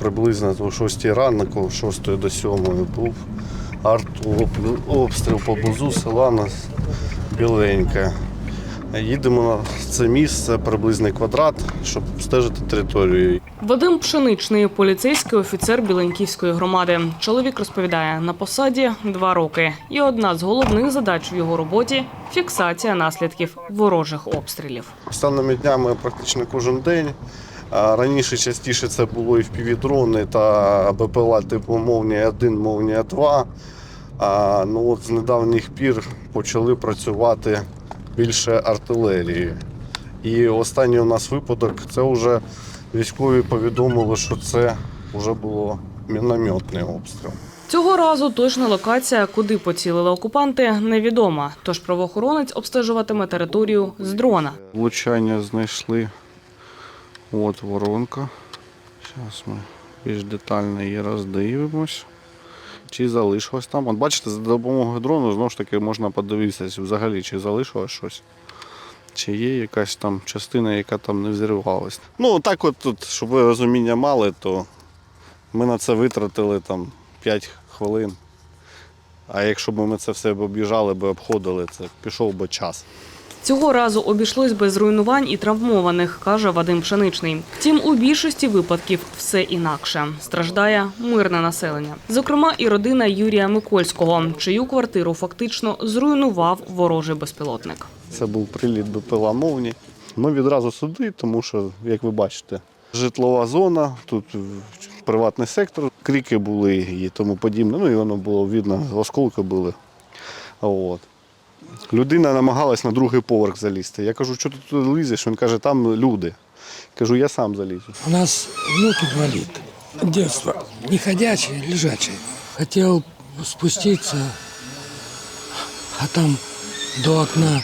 приблизно о 6 ранку, 6 до 7 був артобстріл по бузу села нас біленьке. Їдемо на це місце, приблизний квадрат, щоб стежити територію. Вадим Пшеничний, поліцейський офіцер Біленьківської громади. Чоловік розповідає, на посаді два роки. І одна з головних задач в його роботі фіксація наслідків ворожих обстрілів. Останніми днями практично кожен день. А Раніше частіше це було і впівдрони та БПЛА типу Мовнія 1, Мовнія 2. А, ну от з недавніх пір почали працювати більше артилерії. І останній у нас випадок це вже військові повідомили, що це вже було мінометний обстріл. Цього разу точна локація, куди поцілили окупанти, невідома. Тож правоохоронець обстежуватиме територію з дрона. Влучання знайшли. От воронка. Зараз ми більш детально її роздивимось. Чи залишилось там. От бачите, за допомогою дрону знову ж таки можна подивитися взагалі, чи залишилось щось. Чи є якась там частина, яка там не взірвалась. Ну, так от тут, щоб ви розуміння мали, то ми на це витратили там 5 хвилин. А якщо б ми це все об'їжджали, б обходили, це пішов би час. Цього разу обійшлось без руйнувань і травмованих, каже Вадим Пшеничний. Втім, у більшості випадків все інакше. Страждає мирне населення. Зокрема, і родина Юрія Микольського, чию квартиру фактично зруйнував ворожий безпілотник. Це був приліт БПЛА мовні. Ми відразу сюди, тому що, як ви бачите, житлова зона, тут приватний сектор, крики були і тому подібне. Ну і воно було видно, осколки були. От. Людина намагалась на другий поверх залізти. Я кажу, що ти туди лізеш? Він каже, там люди. Кажу, я сам залізу. У нас внук инвалид. Детство. Не ходячий, лежачий. Хотел спуститься, а там до окна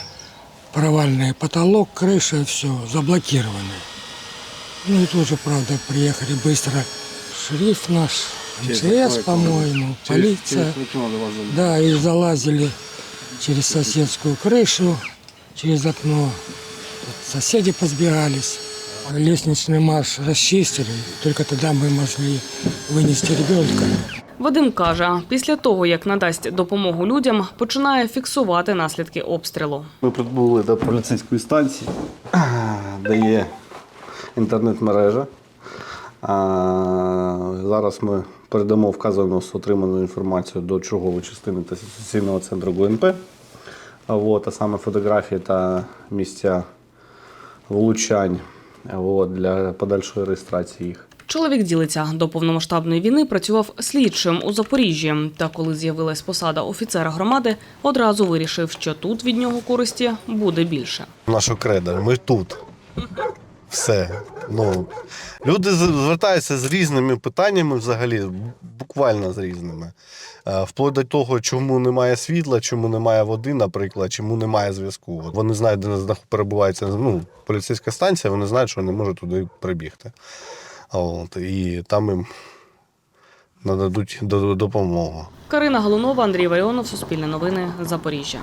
провальный потолок, крыша, все заблокировано. Ну и тоже, правда, приехали быстро. Шериф наш, МЧС, по-моему, полиция. Да, и залазили через соседскую крышу, через окно. Соседи позбирались. Лестничный марш расчистили. Только тогда мы могли вынести ребенка. Вадим каже, після того, як надасть допомогу людям, починає фіксувати наслідки обстрілу. Ми прибули до поліцейської станції, де є інтернет-мережа. А, Зараз ми передамо вказану з отриману інформацію до чергової частини та сесійного центру ГУНП. А, От, а саме фотографії та місця влучань от, для подальшої реєстрації їх. Чоловік ділиться до повномасштабної війни працював слідчим у Запоріжжі. Та коли з'явилась посада офіцера громади, одразу вирішив, що тут від нього користі буде більше. нашу кредо. Ми тут. Все. Ну, люди звертаються з різними питаннями взагалі, буквально з різними. Е, Вплоть до того, чому немає світла, чому немає води, наприклад, чому немає зв'язку. Вони знають, де перебувається ну, поліцейська станція, вони знають, що вони можуть туди прибігти. От, і там їм нададуть до- допомогу. Карина Галунова, Андрій Варіонов, Суспільне новини, Запоріжжя.